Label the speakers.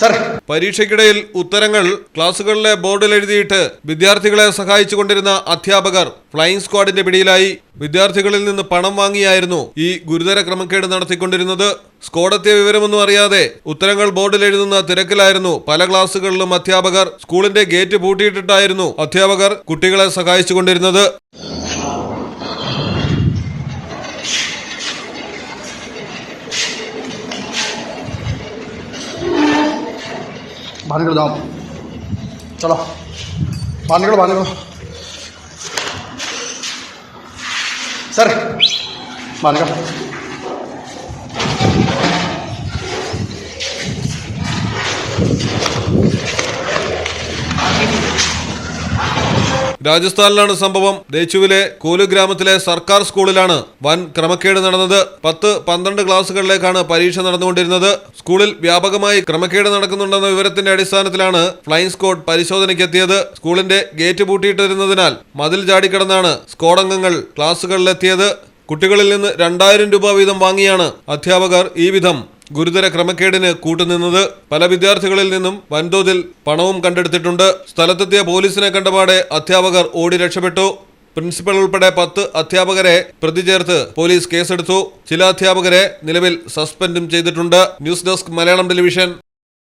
Speaker 1: Sir.
Speaker 2: പരീക്ഷയ്ക്കിടയിൽ ഉത്തരങ്ങൾ ക്ലാസുകളിലെ ബോർഡിൽ എഴുതിയിട്ട് വിദ്യാർത്ഥികളെ സഹായിച്ചുകൊണ്ടിരുന്ന അധ്യാപകർ ഫ്ലൈയിങ് സ്ക്വാഡിന്റെ പിടിയിലായി വിദ്യാർത്ഥികളിൽ നിന്ന് പണം വാങ്ങിയായിരുന്നു ഈ ഗുരുതര ക്രമക്കേട് നടത്തിക്കൊണ്ടിരുന്നത്. സ്കോഡെത്തിയ വിവരമൊന്നും അറിയാതെ ഉത്തരങ്ങൾ ബോർഡിൽ എഴുതുന്ന തിരക്കിലായിരുന്നു പല ക്ലാസുകളിലും അധ്യാപകർ സ്കൂളിന്റെ ഗേറ്റ് പൂട്ടിയിട്ടിട്ടായിരുന്നു അധ്യാപകർ കുട്ടികളെ സഹായിച്ചുകൊണ്ടിരുന്നത്.
Speaker 1: बाहर निकल जाओ। चलो। बाहर निकलो बाहर निकलो। सर बाहर निकलो।
Speaker 2: രാജസ്ഥാനിലാണ് സംഭവം. ദേച്ചുവിലെ കോലു ഗ്രാമത്തിലെ സർക്കാർ സ്കൂളിലാണ് വൻ ക്രമക്കേട് നടന്നത്. പത്ത് പന്ത്രണ്ട് ക്ലാസുകളിലേക്കാണ് പരീക്ഷ നടന്നുകൊണ്ടിരുന്നത്. സ്കൂളിൽ വ്യാപകമായി ക്രമക്കേട് നടക്കുന്നുണ്ടെന്ന വിവരത്തിന്റെ അടിസ്ഥാനത്തിലാണ് ഫ്ലൈങ് സ്ക്വാഡ് പരിശോധനയ്ക്കെത്തിയത്. സ്കൂളിന്റെ ഗേറ്റ് പൂട്ടിയിട്ടിരുന്നതിനാൽ മതിൽ ചാടിക്കിടന്നാണ് സ്ക്വാഡ് അംഗങ്ങൾ ക്ലാസുകളിലെത്തിയത് കുട്ടികളിൽ നിന്ന് രണ്ടായിരം രൂപ വീതം വാങ്ങിയാണ് അധ്യാപകർ ഈ വിധം ഗുരുതര ക്രമക്കേടിന് കൂട്ടുനിന്നത് പല വിദ്യാർത്ഥികളിൽ നിന്നും വൻതോതിൽ പണവും കണ്ടെടുത്തിട്ടുണ്ട്. സ്ഥലത്തെത്തിയ പോലീസിനെ കണ്ടപാടെ അധ്യാപകർ ഓടി രക്ഷപ്പെട്ടു. പ്രിൻസിപ്പൽ ഉൾപ്പെടെ പത്ത് അധ്യാപകരെ പ്രതി ചേർത്ത് പോലീസ് കേസെടുത്തു. ചില അധ്യാപകരെ നിലവിൽ സസ്പെൻഡും ചെയ്തിട്ടുണ്ട്. News desk Malayalam television.